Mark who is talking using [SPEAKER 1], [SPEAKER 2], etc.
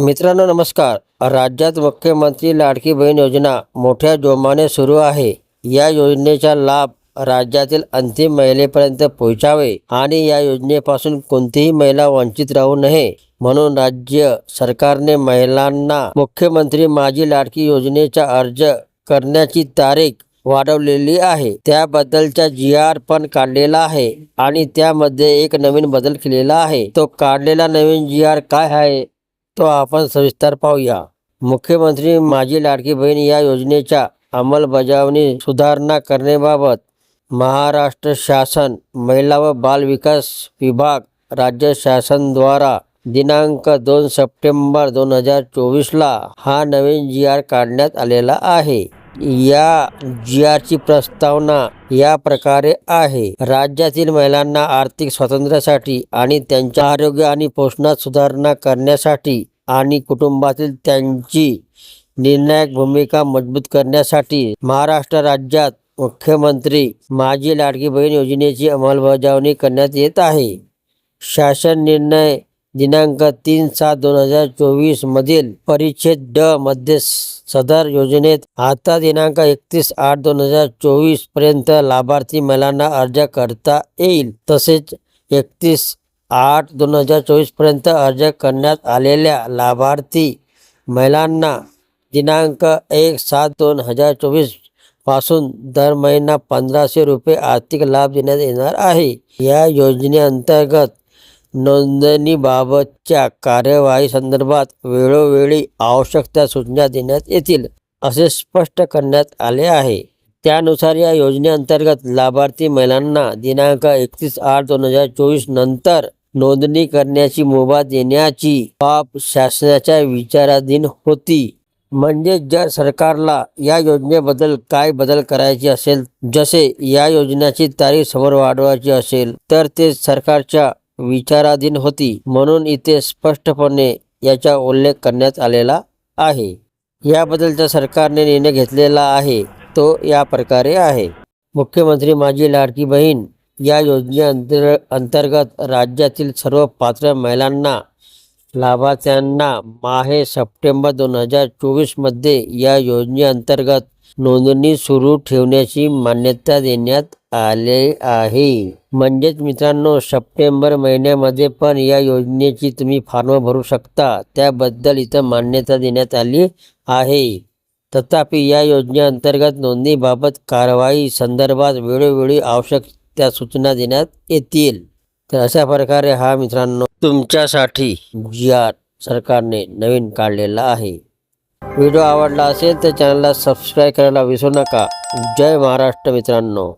[SPEAKER 1] मित्रांनो नमस्कार. राज्यात मुख्यमंत्री लाडकी बहीण योजना मोठ्या जोमाने सुरू आहे. या योजनेचा लाभ राज्यातील अंतिम महिलेपर्यंत पोहोचावे आणि या योजनेपासून कोणतीही महिला वंचित राहू नये म्हणून राज्य सरकारने महिलांना मुख्यमंत्री माझी लाडकी योजनेचा अर्ज करण्याची तारीख वाढवलेली आहे. त्याबद्दलचा जी आर पण काढलेला आहे आणि त्यामध्ये एक नवीन बदल केलेला आहे. तो काढलेला नवीन जी आर काय आहे? तो आपण सविस्तर पाहूया. मुख्यमंत्री माझी लाडकी बहीण या योजनेच्या अंमलबजावणी सुधारणा करण्याबाबत महाराष्ट्र शासन महिला व बाल विकास विभाग राज्य शासनद्वारा दिनांक दोन सप्टेंबर दोन हजार चोवीसला हा नवीन जी आर काढण्यात आलेला आहे. या जी आरची प्रस्तावना या प्रकारे आहे. राज्यातील महिलांना आर्थिक स्वातंत्र्यासाठी आणि त्यांच्या आरोग्य आणि पोषणात सुधारणा करण्यासाठी आणि कुटुंबातील त्यांची निर्णायक भूमिका मजबूत करण्यासाठी महाराष्ट्र राज्यात मुख्यमंत्री माझी लाडकी बहीण योजनेची अंमलबजावणी करण्यात येत आहे. शासन निर्णय दिनांक तीन सात दोन हजार चोवीस मधील परिच्छेद ड मध्ये सदर योजनेत आता दिनांक एकतीस आठ दोन हजार चोवीसपर्यंत लाभार्थी महिलांना अर्ज करता येईल. तसेच एकतीस आठ दोन हजार चोवीसपर्यंत अर्ज करण्यात आलेल्या लाभार्थी महिलांना दिनांक एक सात दोन हजार चोवीसपासून दर महिना पंधराशे रुपये आर्थिक लाभ देण्यात येणार आहे. या योजनेअंतर्गत नोंदणीबाबतच्या कार्यवाही संदर्भात वेळोवेळी आवश्यक त्या सूचना देण्यात येतील असे स्पष्ट करण्यात आले आहे. त्यानुसार या योजनेअंतर्गत लाभार्थी महिलांना दिनांक एकतीस आठ दोन हजार चोवीस नंतर नोंदणी करण्याची मुभा देण्याची बाब शासनाच्या विचाराधीन होती. म्हणजे जर सरकारला या योजनेबद्दल काय बदल करायचे असेल जसे या योजनेची तारीख समोर वाढवायची असेल तर ते सरकारच्या विचाराधीन होती म्हणून इथे स्पष्टपणे याचा उल्लेख करण्यात आलेला आहे. याबद्दलचा सरकारने निर्णय घेतलेला आहे तो या प्रकारे आहे. मुख्यमंत्री माझी लाडकी बहीण या योजनेअंतर अंतर्गत राज्यातील सर्व पात्र महिलांना लाभार्थ्यांना माहे सप्टेंबर दोन हजार चोवीसमध्ये या योजनेअंतर्गत नोंदणी सुरू ठेवण्याची मान्यता देण्यात आले आहे. म्हणजेच मित्रांनो सप्टेंबर महिन्यामध्ये पण या योजनेची तुम्ही फॉर्म भरू शकता. त्याबद्दल इथं मान्यता देण्यात आली आहे. तथापि या योजनेअंतर्गत नोंदणीबाबत कारवाई संदर्भात वेळोवेळी आवश्यक त्या सूचना देण्यात येतील. तर अशा प्रकारे हा मित्रांनो तुमच्यासाठी जी आर सरकारने नवीन काढलेला आहे. व्हिडिओ आवडला असेल तर चॅनलला सबस्क्राईब करायला विसरू नका. जय महाराष्ट्र मित्रांनो.